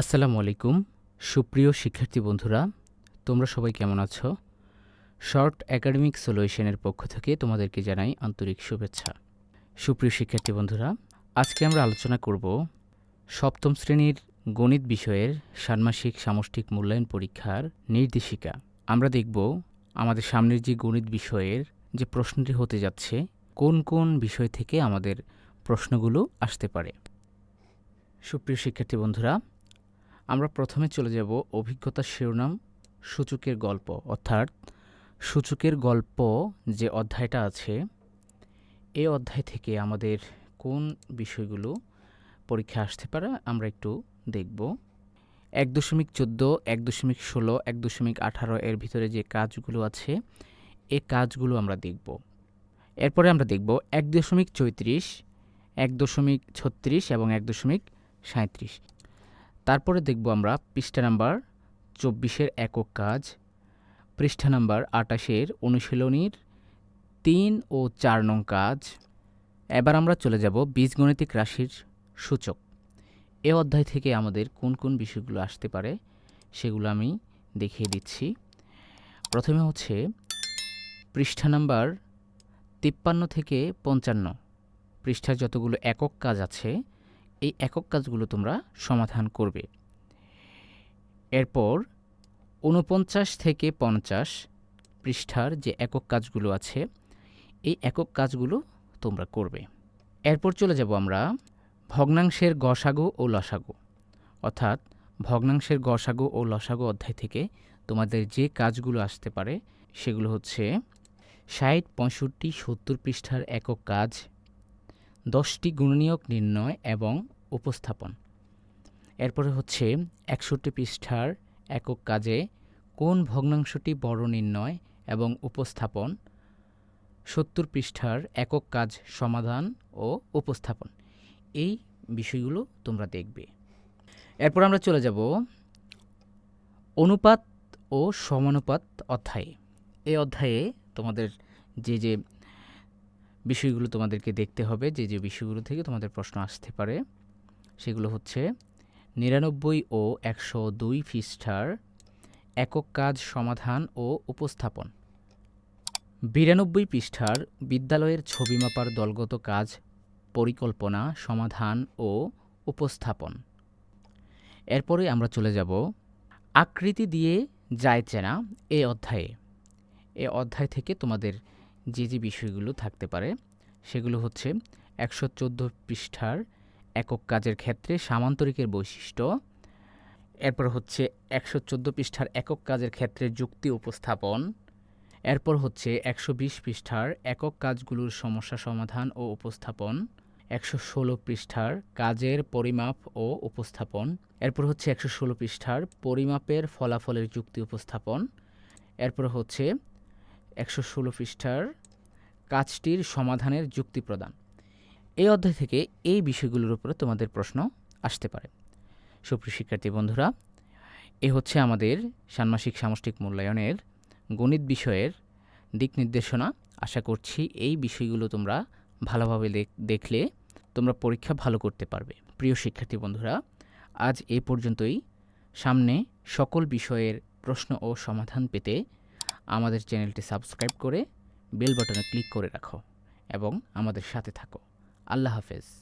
আসসালামু আলাইকুম। সুপ্রিয় শিক্ষার্থী বন্ধুরা, তোমরা সবাই কেমন আছো? শর্ট একাডেমিক সলিউশনের পক্ষ থেকে তোমাদেরকে জানাই আন্তরিক শুভেচ্ছা। সুপ্রিয় শিক্ষার্থী বন্ধুরা, আজকে আমরা আলোচনা করব সপ্তম শ্রেণির গণিত বিষয়ের ষান্মাসিক সামষ্টিক মূল্যায়ন পরীক্ষার নির্দেশিকা। আমরা দেখব আমাদের সামনের যে গণিত বিষয়ের যে প্রশ্নটি হতে যাচ্ছে, কোন কোন বিষয় থেকে আমাদের প্রশ্নগুলো আসতে পারে। সুপ্রিয় শিক্ষার্থী বন্ধুরা আমরা প্রথমে চলে যাব অভিজ্ঞতা শিরোনাম, সূচকের গল্প। অর্থাৎ, সূচকের গল্প যে অধ্যায়টা আছে এই অধ্যায় থেকে আমাদের কোন বিষয়গুলো পরীক্ষা আসতে পারে আমরা একটু দেখব। এক দশমিক চোদ্দ, এক দশমিক ষোলো, এক দশমিক আঠারো এর ভিতরে যে কাজগুলো আছে, এ কাজগুলো আমরা দেখব। এরপরে আমরা দেখব এক দশমিক চৈত্রিশ, এক দশমিক ছত্রিশ এবং এক দশমিক সাঁত্রিশ তারপরে দেখব আমরা পৃষ্ঠা নাম্বার চব্বিশের একক কাজ, পৃষ্ঠা নাম্বার আটাশের অনুশীলনীর তিন ও চার নং কাজ। এবার আমরা চলে যাব বীজগণিতিক রাশির সূচক। এ অধ্যায় থেকে আমাদের কোন কোন বিষয়গুলো আসতে পারে সেগুলো আমি দেখিয়ে দিচ্ছি। প্রথমে হচ্ছে পৃষ্ঠা নাম্বার তিপ্পান্ন থেকে পঞ্চান্ন। পৃষ্ঠার যতগুলো একক কাজ আছে এই একক কাজগুলো তোমরা সমাধান করবে। এরপর ঊনপঞ্চাশ থেকে পঞ্চাশ পৃষ্ঠার যে একক কাজগুলো আছে, এই একক কাজগুলো তোমরা করবে। এরপর চলে যাব আমরা ভগ্নাংশের গসাগো ও লসাগো। অর্থাৎ ভগ্নাংশের গসাগো ও লসাগো অধ্যায় থেকে তোমাদের যে কাজগুলো আসতে পারে, সেগুলো হচ্ছে ষাট, পঁয়ষট্টি, সত্তর পৃষ্ঠার একক কাজ দশটি গুণনীয়ক নির্ণয় এবং উপস্থাপন। এরপরে হচ্ছে একষট্টি পৃষ্ঠার একক কাজে কোন ভগ্নাংশটি বড় নির্ণয় এবং উপস্থাপন, সত্তর পৃষ্ঠার একক কাজ সমাধান ও উপস্থাপন। এই বিষয়গুলো তোমরা দেখবে। এরপর আমরা চলে যাব অনুপাত ও সমানুপাত অধ্যায়ে। এই অধ্যায়ে তোমাদের যে যে বিষয়গুলো তোমাদেরকে দেখতে হবে, যে যে বিষয়গুলো থেকে তোমাদের প্রশ্ন আসতে পারে। সেগুলো হচ্ছে, নিরানব্বই ও একশো দুই পৃষ্ঠার একক কাজ সমাধান ও উপস্থাপন। বিরানব্বই পৃষ্ঠার বিদ্যালয়ের ছবি মাপার দলগত কাজ পরিকল্পনা সমাধান ও উপস্থাপন। এরপরে আমরা চলে যাব, আকৃতি দিয়ে যায় চেনা, এ অধ্যায়ে। এ অধ্যায় থেকে তোমাদের যে যে বিষয়গুলো থাকতে পারে, সেগুলো হচ্ছে একশো চোদ্দ পৃষ্ঠার একক কাজের ক্ষেত্রে সামান্তরিকের বৈশিষ্ট্য, এরপর হচ্ছে একশো চোদ্দ পৃষ্ঠার একক কাজের ক্ষেত্রে যুক্তি উপস্থাপন, এরপর হচ্ছে একশো বিশ পৃষ্ঠার একক কাজগুলোর সমস্যা সমাধান ও উপস্থাপন, একশো ষোলো পৃষ্ঠার কাজের পরিমাপ ও উপস্থাপন, এরপর হচ্ছে একশো ষোলো পৃষ্ঠার পরিমাপের ফলাফলের যুক্তি উপস্থাপন, এরপর হচ্ছে একশো ষোলো পৃষ্ঠার কাজটির সমাধানের যুক্তি প্রদান। এই অধ্যায় থেকে এই বিষয়গুলোর উপরে তোমাদের প্রশ্ন আসতে পারে। সুপ্রিয় শিক্ষার্থী বন্ধুরা, এ হচ্ছে আমাদের ষান্মাসিক সামষ্টিক মূল্যায়নের গণিত বিষয়ের দিক নির্দেশনা। আশা করছি এই বিষয়গুলো তোমরা ভালোভাবে দেখলে তোমরা পরীক্ষা ভালো করতে পারবে। প্রিয় শিক্ষার্থী বন্ধুরা, আজ এ পর্যন্তই। সামনে সকল বিষয়ের প্রশ্ন ও সমাধান পেতে আমাদের চ্যানেলটি সাবস্ক্রাইব করে বেল বাটনে ক্লিক করে রাখো এবং আমাদের সাথে থাকো। আল্লাহ হাফেজ।